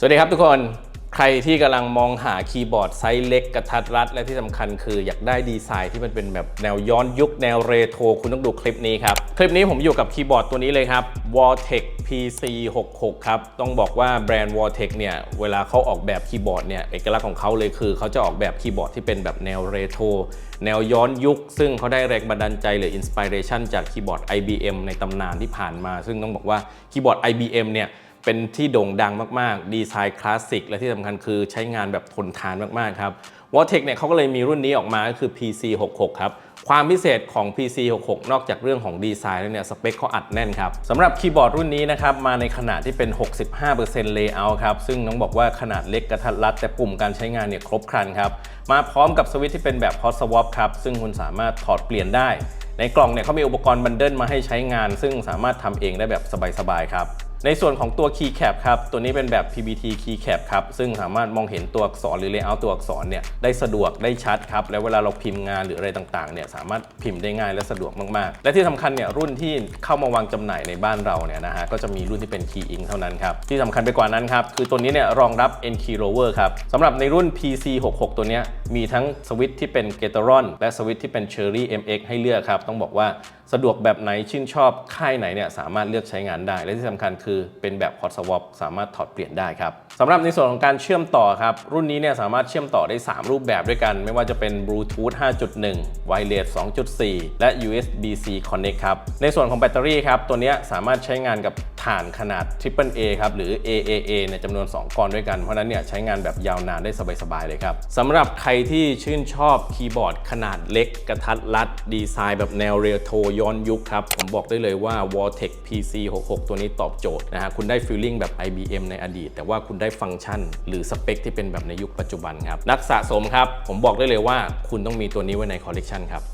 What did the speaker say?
สวัสดีครับทุกคนใครที่กำลังมองหาคีย์บอร์ดไซส์เล็กกระทัดรัด และที่สำคัญคืออยากได้ดีไซน์ที่มันเป็นแบบแนวย้อนยุคแนวเรโทรคุณต้องดูคลิปนี้ครับ คลิปนี้ผมอยู่กับคีย์บอร์ดตัวนี้เลยครับ Vortex PC66 ครับ ต้องบอกว่าแบรนด์ Vortex เนี่ย เวลาเขาออกแบบคีย์บอร์ดเนี่ย เอกลักษณ์ของเขาเลยคือเขาจะออกแบบคีย์บอร์ดที่เป็นแบบแนวเรโทรแนวย้อนยุค ซึ่งเขาได้แรงบันดาลใจหรืออินสปิเรชันจากคีย์บอร์ด IBM ในตำนานที่ผ่านมา ซึ่งต้องบอกว่าคีย์บอร์ด IBM เนี่ย เป็นที่โด่งดังมากๆ ดีไซน์คลาสสิก และที่สำคัญคือใช้งานแบบทนทานมากๆครับ w a t e c เนี่ยเขาก็เลยมีรุ่นนี้ออกมาก็คือ PC66 ครับ ความพิเศษของ PC66 นอกจากเรื่องของดีไซน์แล้วเนี่ย สเปคเขาอัดแน่นครับสำหรับคีย์บอร์ดรุ่นนี้นะครับ มาในขนาดที่เป็น 65% layout ครับ ซึ่งน้องบอกว่าขนาดเล็กกระทัดรัด แต่ปุ่มการใช้งานเนี่ยครบครันครับ มาพร้อมกับสวิตช์ที่เป็นแบบ hot swap ครับ ซึ่งคุณสามารถถอดเปลี่ยนได้ ในกล่องเนี่ยเขามีอุปกรณ์บันเดิลมาให้ใช้งาน ซึ่งสามารถทำเองได้แบบสบายๆครับ ในส่วนของตัว Keycap ครับ ตัวนี้เป็นแบบ PBT Keycap ครับ ซึ่งสามารถมองเห็นตัวอักษรหรือ layout ตัวอักษรเนี่ยได้สะดวกได้ชัดครับ แล้วเวลาเราพิมพ์งานหรืออะไรต่างๆเนี่ยสามารถพิมพ์ได้ง่ายและสะดวกมากๆ และที่สำคัญเนี่ยรุ่นที่เข้ามาวางจำหน่ายในบ้านเราเนี่ยนะฮะก็จะมีรุ่นที่เป็น Key Ink เท่านั้นครับ ที่สำคัญไปกว่านั้นครับ คือตัวนี้เนี่ยรองรับ N Key Rover ครับสำหรับในรุ่น PC66 ตัวนี้มีทั้งสวิตช์ที่เป็น g a t o r o n และสวิตช์ที่เป็น Cherry MX ให้เลือกครับต้องบอกว่า สะดวกแบบไหนชื่นชอบค่ายไหนเนี่ยสามารถเลือกใช้งานได้ และที่สำคัญคือเป็นแบบ hot swap สามารถถอดเปลี่ยนได้ครับสำหรับในส่วนของการเชื่อมต่อครับ รุ่นนี้เนี่ยสามารถเชื่อมต่อได้ 3 รูปแบบด้วยกัน ไม่ว่าจะเป็น Bluetooth 5.1 Wireless 2.4 และ USB-C Connect ครับในส่วนของแบตเตอรี่ครับตัวนี้สามารถใช้งานกับถ่านขนาด Triple A ครับหรือ AAA ในจำนวน 2ก้อนด้วยกัน เพราะฉะนั้นเนี่ยใช้งานแบบยาวนานได้สบายๆเลยครับสำหรับใครที่ชื่นชอบคีย์บอร์ดขนาดเล็กกระทัดรัด ดีไซน์แบบแนวเรียโทย้อนยุคครับ ผมบอกได้เลยว่า Vortex PC66 ตัวนี้ตอบโจทย์นะฮะคุณได้ฟีลลิ่งแบบ IBM ในอดีต แต่ว่าคุณได้ฟังก์ชัน หรือสเปคที่เป็นแบบในยุคปัจจุบันครับนักสะสมครับผมบอกได้เลยว่าคุณต้องมีตัวนี้ไว้ในคอลเลกชันครับ